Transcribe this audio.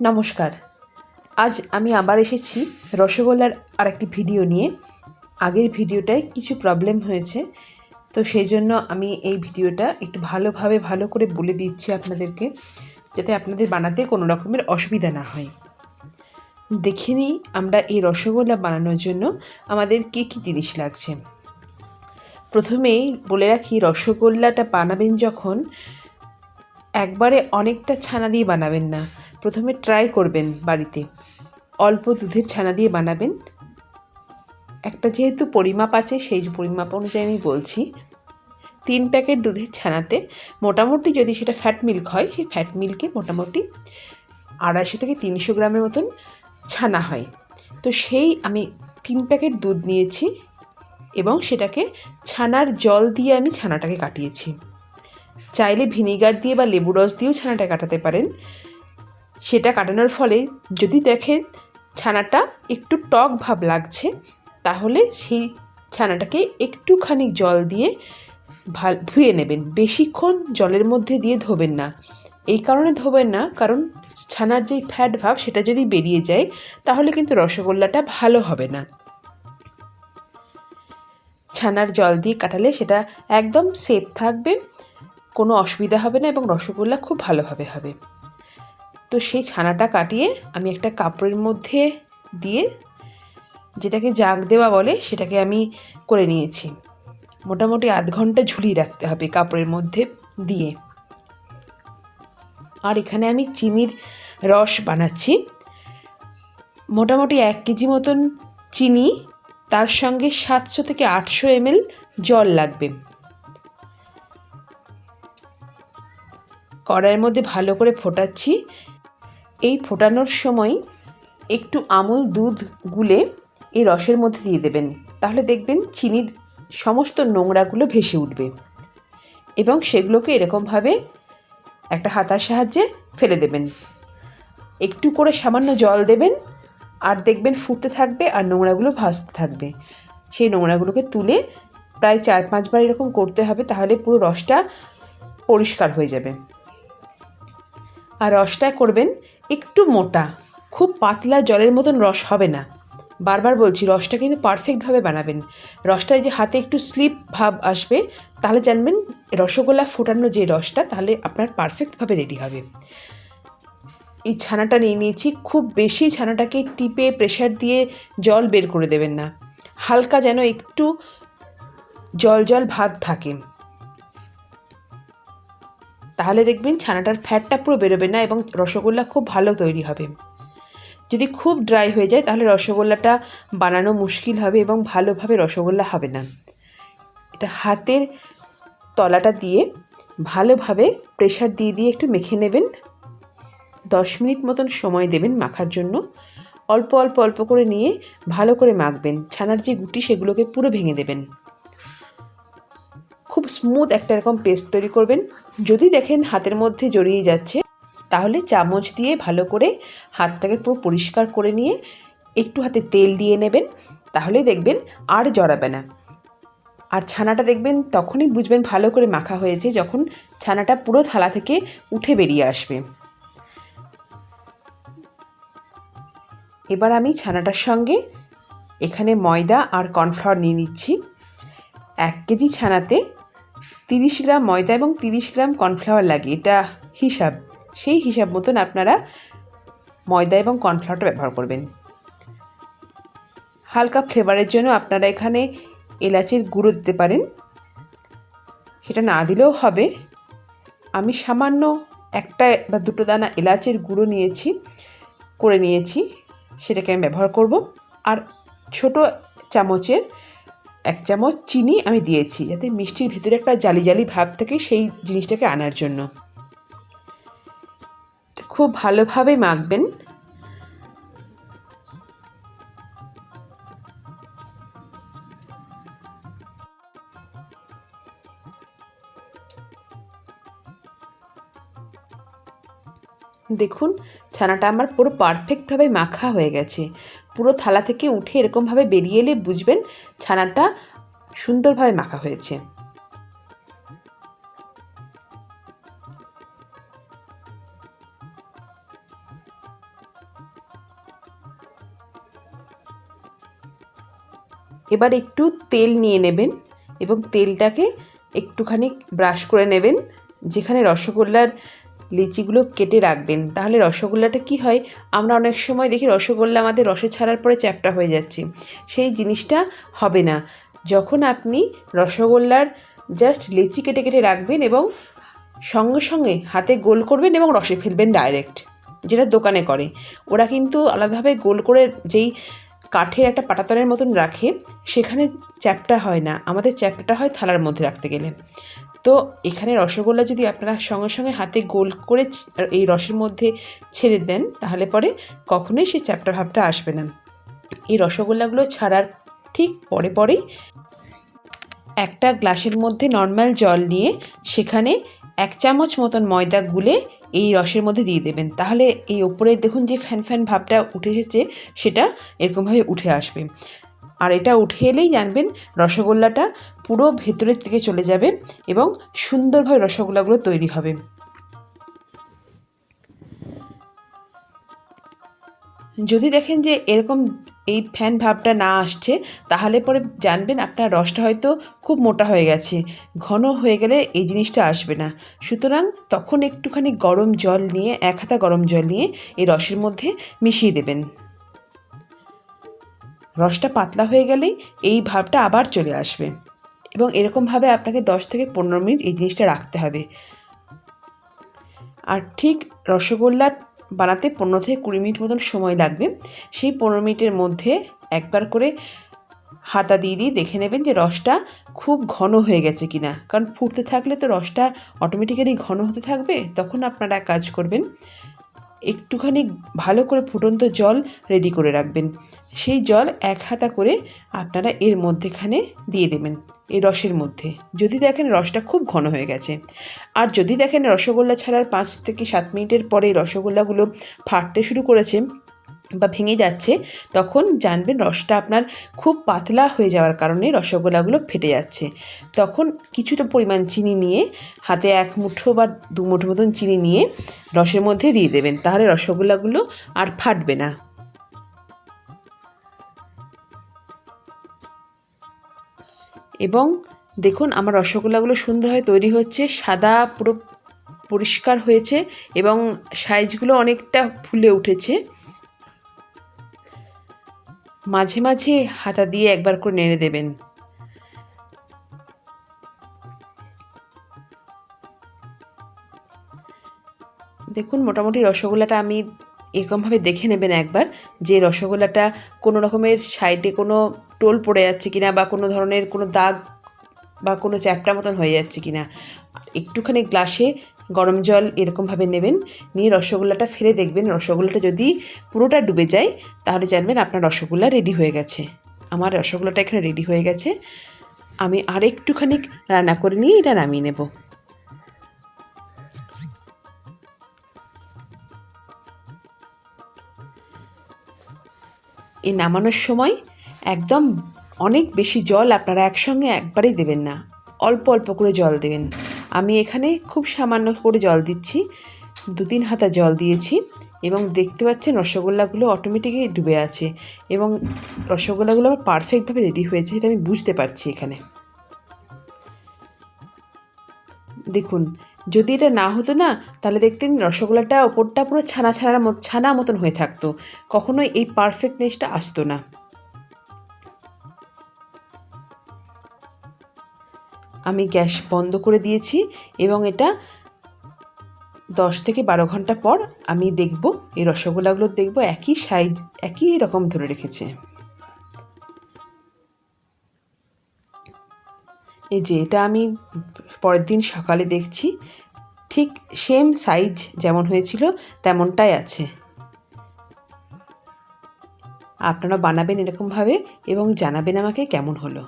নমস্কার। আজ আমি আবার এসেছি রসগোল্লার আরেকটি ভিডিও নিয়ে। আগের ভিডিওটায় কিছু প্রবলেম হয়েছে, তো সেই জন্য আমি এই ভিডিওটা একটু ভালোভাবে ভালো করে বলে দিচ্ছি আপনাদেরকে, যাতে আপনাদের বানাতে কোনো রকমের অসুবিধা না হয়। দেখে নিই আমরা এই রসগোল্লা বানানোর জন্য আমাদের কী কী জিনিস লাগছে। প্রথমেই বলে রাখি, রসগোল্লাটা বানাবেন যখন, একবারে অনেকটা ছানা দিয়ে বানাবেন না। প্রথমে ট্রাই করবেন বাড়িতে। অল্প দুধের ছানা দিয়ে বানাবেন। একটা যেহেতু পরিমাপ আছে, সেই পরিমাপ অনুযায়ী আমি বলছি। তিন প্যাকেট দুধের ছানাতে মোটামুটি যদি সেটা ফ্যাট মিল্ক হয়, সেই ফ্যাট মিল্কে মোটামুটি আড়াইশো থেকে তিনশো গ্রামের মতন ছানা হয়। তো সেই আমি তিন প্যাকেট দুধ নিয়েছি এবং সেটাকে ছানার জল দিয়ে আমি ছানাটাকে কাটিয়েছি। চাইলে ভিনিগার দিয়ে বা লেবু রস দিয়েও ছানাটা কাটাতে পারেন। সেটা কাটানোর ফলে যদি দেখেন ছানাটা একটু টক ভাব লাগছে, তাহলে সেই ছানাটাকে একটুখানি জল দিয়ে ভালো, ধুয়ে নেবেন। বেশিক্ষণ জলের মধ্যে দিয়ে ধোবেন না। এই কারণে ধোবেন না, কারণ ছানার যেই ফ্যাট ভাব সেটা যদি বেরিয়ে যায়, তাহলে কিন্তু রসগোল্লাটা ভালো হবে না। ছানার জল দিয়ে কাটালে সেটা একদম সেফ থাকবে, কোনো অসুবিধা হবে না এবং রসগোল্লা খুব ভালোভাবে হবে। তো সেই ছানাটা কাটিয়ে আমি একটা কাপড়ের মধ্যে দিয়ে যেটাকে জাগ দেওয়া বলে সেটাকে আমি করে নিয়েছি। মোটামুটি আধ ঘণ্টা ঝুলিয়ে রাখতে হবে কাপড়ের মধ্যে দিয়ে। আর এখানে আমি চিনির রস বানাচ্ছি। মোটামুটি এক কেজি মতন চিনি, তার সঙ্গে সাতশো থেকে আটশো এমএল জল লাগবে। কড়াইয়ের মধ্যে ভালো করে ফোটাচ্ছি। এই ফোটানোর সময় একটু আমুল দুধ গুলে এই রসের মধ্যে দিয়ে দেবেন। তাহলে দেখবেন চিনির সমস্ত নোংরাগুলো ভেসে উঠবে এবং সেগুলোকে এরকমভাবে একটা হাতার সাহায্যে ফেলে দেবেন। একটু করে সামান্য জল দেবেন আর দেখবেন ফুটতে থাকবে আর নোংরাগুলো ভাসতে থাকবে। সেই নোংরাগুলোকে তুলে প্রায় চার পাঁচবার এরকম করতে হবে তাহলে পুরো রসটা পরিষ্কার হয়ে যাবে। আর রসটা করবেন একটু মোটা, খুব পাতলা জলের মতন রস হবে না। বারবার বলছি, রসটা কিন্তু পারফেক্টভাবে বানাবেন। রসটায় যে হাতে একটু স্লিপ ভাব আসবে, তাহলে জানবেন রসগোল্লা ফোটানো যে রসটা, তাহলে আপনার পারফেক্টভাবে রেডি হবে। এই ছানাটা নিয়ে নিয়েছি, খুব বেশি ছানাটাকে টিপে প্রেশার দিয়ে জল বের করে দেবেন না। হালকা যেন একটু জল জল ভাব থাকে। তাহলে দেখবেন ছানাটার ফ্যাটটা পুরো বেরোবে না এবং রসগোল্লা খুব ভালো তৈরি হবে। যদি খুব ড্রাই হয়ে যায় তাহলে রসগোল্লাটা বানানো মুশকিল হবে এবং ভালোভাবে রসগোল্লা হবে না। এটা হাতের তলাটা দিয়ে ভালোভাবে প্রেশার দিয়ে দিয়ে একটু মেখে নেবেন। দশ মিনিট মতন সময় দেবেন মাখার জন্য। অল্প অল্প অল্প করে নিয়ে ভালো করে মাখবেন। ছানার যে গুটি সেগুলোকে পুরো ভেঙে দেবেন। খুব স্মুথ একটা এরকম পেস্ট তৈরি করবেন। যদি দেখেন হাতের মধ্যে জড়িয়ে যাচ্ছে, তাহলে চামচ দিয়ে ভালো করে হাতটাকে পুরো পরিষ্কার করে নিয়ে একটু হাতে তেল দিয়ে নেবেন তাহলেই দেখবেন আর জড়াবে না। আর ছানাটা দেখবেন তখনই বুঝবেন ভালো করে মাখা হয়েছে, যখন ছানাটা পুরো থালা থেকে উঠে বেরিয়ে আসবে। এবার আমি ছানাটার সঙ্গে এখানে ময়দা আর কর্নফ্লাওয়ার নিয়ে নিচ্ছি। এক কেজি ছানাতে তিরিশ গ্রাম ময়দা এবং তিরিশ গ্রাম কর্নফ্লাওয়ার লাগে এটা হিসাব, সেই হিসাব মতন আপনারা ময়দা এবং কর্নফ্লাওয়ারটা ব্যবহার করবেন। হালকা ফ্লেভারের জন্য আপনারা এখানে এলাচের গুঁড়ো দিতে পারেন। সেটা না দিলেও হবে। আমি সামান্য একটা বা দুটো দানা এলাচের গুঁড়ো নিয়েছি, করে নিয়েছি, সেটাকে আমি ব্যবহার করব। আর ছোট চামচের এক চামচ চিনি আমি দিয়েছি, যাতে মিষ্টির ভিতরে একটা জালি জালি ভাব থাকে সেই জিনিসটাকে আনার জন্য। খুব ভালোভাবে মাখবেন। দেখুন, ছানাটা আমার পুরো পারফেক্টভাবে মাখা হয়ে গেছে। পুরো থালা থেকে উঠে এরকমভাবে বেরিয়ে এলে বুঝবেন ছানাটা সুন্দরভাবে মাখা হয়েছে। এবার একটু তেল নিয়ে নেবেন এবং তেলটাকে একটুখানি ব্রাশ করে নেবেন, যেখানে রসগোল্লার লিচিগুলো কেটে রাখবেন। তাহলে রসগোল্লাটা কি হয়? আমরা অনেক সময় দেখি রসগোল্লা আমাদের রসে ছাড়ার পরে চ্যাপটা হয়ে যাচ্ছে। সেই জিনিসটা হবে না। যখন আপনি রসগোল্লার জাস্ট লিচি কেটে কেটে রাখবেন এবং সঙ্গে সঙ্গে হাতে গোল করবেন এবং রসে ফেলবেন ডাইরেক্ট যেটা দোকানে করে। ওরা কিন্তু আলাদাভাবে গোল করে যেই কাঠের একটা পাটাতনের মতন রাখে, সেখানে চ্যাপটা হয় না। আমাদের চ্যাপটাটা হয় থালার মধ্যে রাখতে গেলে। তো এখানে রসগোল্লা যদি আপনারা সঙ্গে সঙ্গে হাতে গোল করে এই রসের মধ্যে ছেড়ে দেন, তাহলে পরে কখনোই সেই চ্যাপটা ভাবটা আসবে না। এই রসগোল্লাগুলো ছাড়ার ঠিক পরে পরেই একটা গ্লাসের মধ্যে নর্মাল জল নিয়ে সেখানে এক চামচ মতন ময়দা গুলে এই রসের মধ্যে দিয়ে দেবেন। তাহলে এই ওপরে দেখুন যে ফ্যান ফ্যান ভাবটা উঠে এসেছে, সেটা এরকমভাবে উঠে আসবে। আর এটা উঠে এলেই জানবেন রসগোল্লাটা পুরো ভেতরের দিকে চলে যাবে এবং সুন্দরভাবে রসগোল্লাগুলো তৈরি হবে। যদি দেখেন যে এরকম এই ফ্যান ভাবটা না আসছে, তাহলে পরে জানবেন আপনার রসটা হয়তো খুব মোটা হয়ে গেছে, ঘন হয়ে গেলে এই জিনিসটা আসবে না। সুতরাং তখন একটুখানি গরম জল নিয়ে, এক হাতা গরম জল নিয়ে এই রসের মধ্যে মিশিয়ে দেবেন। রসটা পাতলা হয়ে গেলেই এই ভাবটা আবার চলে আসবে। এবং এরকমভাবে আপনাকে দশ থেকে পনেরো মিনিট এই জিনিসটা রাখতে হবে। আর ঠিক রসগোল্লা বানাতে পনেরো থেকে কুড়ি মিনিট মতন সময় লাগবে। সেই পনেরো মিনিটের মধ্যে একবার করে হাতা দিয়ে দিয়ে দেখে নেবেন যে রসটা খুব ঘন হয়ে গেছে কিনা। কারণ ফুটতে থাকলে তো রসটা অটোমেটিক্যালি ঘন হতে থাকবে, তখন আপনারা কাজ করবেন একটুখানি ভালো করে ফুটন্ত জল রেডি করে রাখবেন। সেই জল এক হাতা করে আপনারা এর মধ্যেখানে দিয়ে দেবেন, এই রসের মধ্যে। যদি দেখেন রসটা খুব ঘন হয়ে গেছে। আর যদি দেখেন রসগোল্লা ছাড়ার পাঁচ থেকে সাত মিনিটের পরে রসগোল্লাগুলো ফাটতে শুরু করেছে বা ভেঙে যাচ্ছে, তখন জানবেন রসটা আপনার খুব পাতলা হয়ে যাওয়ার কারণে রসগোল্লাগুলো ফেটে যাচ্ছে। তখন কিছুটা পরিমাণ চিনি নিয়ে হাতে এক মুঠো বা দু মুঠো মতন চিনি নিয়ে রসের মধ্যে দিয়ে দেবেন, তাহলে রসগোল্লাগুলো আর ফাটবে না। এবং দেখুন আমার রসগোল্লাগুলো সুন্দরভাবে তৈরি হচ্ছে, সাদা পুরো পরিষ্কার হয়েছে এবং সাইজগুলো অনেকটা ফুলে উঠেছে। মাঝে মাঝে হাতা দিয়ে একবার করে নেড়ে দেবেন। দেখুন, মোটামুটি রসগোল্লাটা আমি এরকমভাবে দেখে নেবেন একবার যে রসগোল্লাটা কোনো রকমের সাইডে কোনো টোল পড়ে যাচ্ছে কিনা বা কোনো ধরনের কোনো দাগ বা কোনো চ্যাপটা মতন হয়ে যাচ্ছে কিনা। একটুখানি গ্লাসে গরম জল এরকমভাবে নেবেন, নিয়ে রসগোল্লাটা ফেলে দেখবেন। রসগোল্লাটা যদি পুরোটা ডুবে যায়, তাহলে জানবেন আপনার রসগোল্লা রেডি হয়ে গেছে। আমার রসগোল্লাটা এখানে রেডি হয়ে গেছে। আমি আর একটুখানি রান্না করে নিয়ে এটা নামিয়ে নেব। এই নামানোর সময় একদম অনেক বেশি জল আপনারা একসঙ্গে একবারেই দেবেন না। অল্প অল্প করে জল দেবেন। আমি এখানে খুব সামান্য করে জল দিচ্ছি। দু তিন হাতা জল দিয়েছি এবং দেখতে পাচ্ছেন রসগোল্লাগুলো অটোমেটিকই ডুবে আছে এবং রসগোল্লাগুলো আমার পারফেক্টভাবে রেডি হয়েছে সেটা আমি বুঝতে পারছি এখানে। দেখুন, যদি এটা না হতো না, তাহলে দেখতেন রসগোল্লাটা ওপরটা পুরো ছানা ছানার মতো ছানা মতন হয়ে থাকতো। কখনোই এই পারফেক্টনেসটা আসতো না। আমি গ্যাস বন্ধ করে দিয়েছি এবং এটা দশ থেকে বারো ঘণ্টা পর আমি দেখব, এই রসগোল্লাগুলো দেখব একই সাইজ একই রকম ধরে রেখেছে। এই যে এটা আমি পরের দিন সকালে দেখছি, ঠিক সেম সাইজ যেমন হয়েছিল তেমনটাই আছে। আপনারা বানাবেন এরকমভাবে এবং জানাবেন আমাকে কেমন হলো।